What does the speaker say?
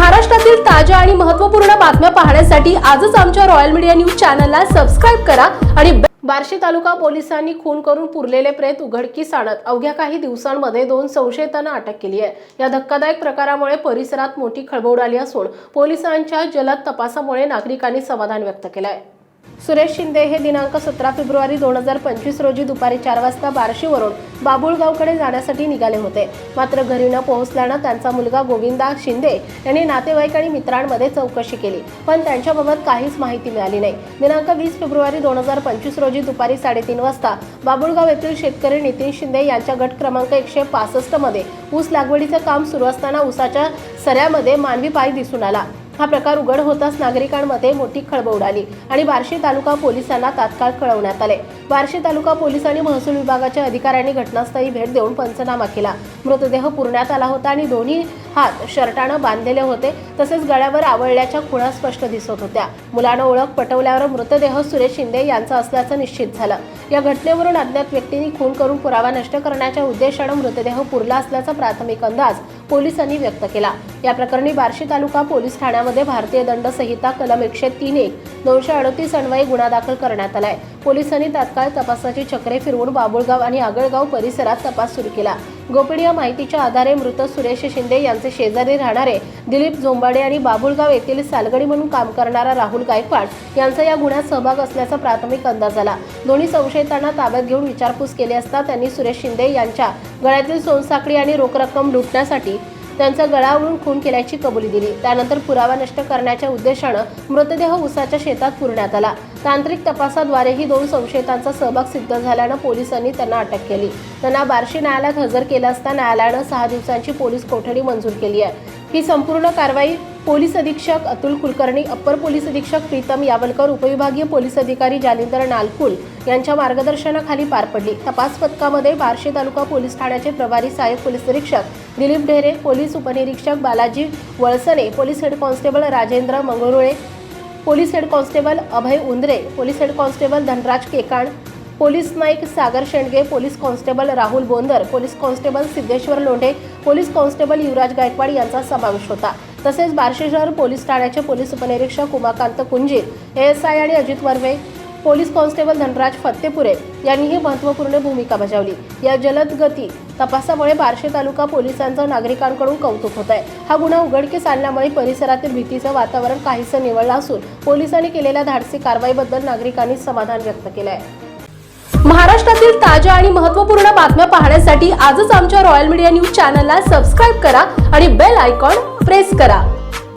महाराष्ट्रातील ताज्या आणि महत्त्वपूर्ण बातम्या पाहण्यासाठी आजच आमच्या रॉयल मीडिया न्यूज चॅनलला सबस्क्राईब करा आणि बार्शी तालुका पोलिसांनी खून करून पुरलेले प्रेत उघडकीस आणत अवघ्या काही दिवसांमध्ये दोन संशयितांना अटक केली आहे. या धक्कादायक प्रकारामुळे परिसरात मोठी खळबळ आली असून पोलिसांच्या जलद तपासामुळे नागरिकांनी समाधान व्यक्त केलं आहे सुरेश शिंदे हे दिनांक सतरा फेब्रुवारी दोन हजार पंचवीस रोजी दुपारी चार वाजता बार्शीवरून बाबुळगावकडे जाण्यासाठी निघाले होते. मात्र घरी न पोहोचल्यानं त्यांचा मुलगा गोविंदा शिंदे यांनी नातेवाईक आणि मित्रांमध्ये चौकशी केली पण त्यांच्याबाबत काहीच माहिती मिळाली नाही. दिनांक वीस फेब्रुवारी दोन हजार पंचवीस रोजी दुपारी साडेतीन वाजता बाबुळगाव येथील शेतकरी नितीन शिंदे यांच्या गट क्रमांक एकशे पासष्टमध्ये ऊस लागवडीचं काम सुरू असताना ऊसाच्या सऱ्यामध्ये मानवी पाय दिसून आला. हा प्रकार उघड होताच नागरिकांमध्ये मोठी खळबळ उडाली आणि बार्शी तालुका पोलिसांना तात्काळ कळवण्यात आले. बार्शी तालुका पोलीस आणि महसूल विभागाच्या अधिकाऱ्यांनी घटनास्थळी भेट देऊन पंचनामा केला. मृतदेह पुरण्यात आला होता आणि दोन्ही हात शर्टानं बांधलेले होते तसेच गळ्यावर आवळल्याच्या खुणा स्पष्ट दिसत होत्या. मुलानं ओळख पटवल्यावर मृतदेह सुरेश शिंदे यांचा असल्याचं निश्चित झालं. या घटनेवरून अज्ञात व्यक्तींनी खून करून पुरावा नष्ट करण्याच्या उद्देशानं मृतदेह पुरला असल्याचा प्राथमिक अंदाज पोलिसांनी व्यक्त केला. या प्रकरणी बार्शी तालुका पोलीस ठाण्यामध्ये भारतीय दंड संहिता कलम एकशे तीन एक दोनशे अडतीस अन्वये गुन्हा दाखल करण्यात आलाय. पोलिसांनी तात्काळ तपासाची चक्रे फिरवून बाबुळगाव आणि आगळगाव परिसरात तपास सुरू केला. गोपनीय माहितीच्या आधारे मृत सुरेश शिंदे यांचे शेजारी राहणारे दिलीप झोंबाडे आणि बाबुळगाव येथील सालगडी म्हणून काम करणारा राहुल गायकवाड यांचा या गुन्ह्यात सहभाग असल्याचा प्राथमिक अंदाज आला. दोन्ही संशयितांना ताब्यात घेऊन विचारपूस केली असता त्यांनी सुरेश शिंदे यांच्या गळ्यातील सोनसाखळी आणि रोख रक्कम लुटण्यासाठी त्यांचा गळावरून खून केल्याची कबुली दिली. त्यानंतर पुरावा नष्ट करण्याच्या उद्देशानं मृतदेह उसाच्या शेतात पुरण्यात आला. तांत्रिक तपासाद्वारेही दोन संशयितांचा सहभाग सिद्ध झाल्यानं पोलिसांनी त्यांना अटक केली. त्यांना बार्शी न्यायालयात हजर केलं असता न्यायालयानं सहा दिवसांची पोलीस कोठडी मंजूर केली आहे. ही संपूर्ण कारवाई पोलीस अधीक्षक अतुल कुलकर्णी अप्पर पोलीस अधीक्षक प्रीतम यावलकर उपविभागीय पोलीस अधिकारी जालिंदर नालकुल यांच्या मार्गदर्शनाखाली पार पडली. तपास पथकामध्ये बार्शी तालुका पोलीस ठाण्याचे प्रभारी सहाय्यक पोलीस निरीक्षक दिलीप ढेरे पोलीस उपनिरीक्षक Balaji Valsane police head constable Rajendra Mangrule police head constable Abhay Undre police head constable Dhanraj Kekan police Naik Sagar Shendge police constable Rahul Bondar police constable Siddheshwar Londhe police constable Yuvraj Gaikwad यांचा समावेश होता. तसेच बार्शी शहर police ठाण्याचे police उपनिरीक्षक Umakant Kunjir ASI आणि Ajit Varve police constable Dhanraj Fattepure यांनीही महत्त्वपूर्ण भूमिका बजावली. या जलद गती तपासामुळे बार्शी तालुका पोलिसांचं नागरिकांकडून कौतुक होत आहे हा गुन्हा उघडकीस आणल्यामुळे परिसरातील भीतीचं वातावरण काहीसं निवळलं असून पोलिसांनी केलेल्या धाडसी कारवाईबद्दल नागरिकांनी समाधान व्यक्त केलं आहे महाराष्ट्रातील ताज्या आणि महत्त्वपूर्ण बातम्या पाहण्यासाठी आजच आमच्या रॉयल मीडिया न्यूज चॅनलला सबस्क्राईब करा आणि बेल आयकॉन प्रेस करा.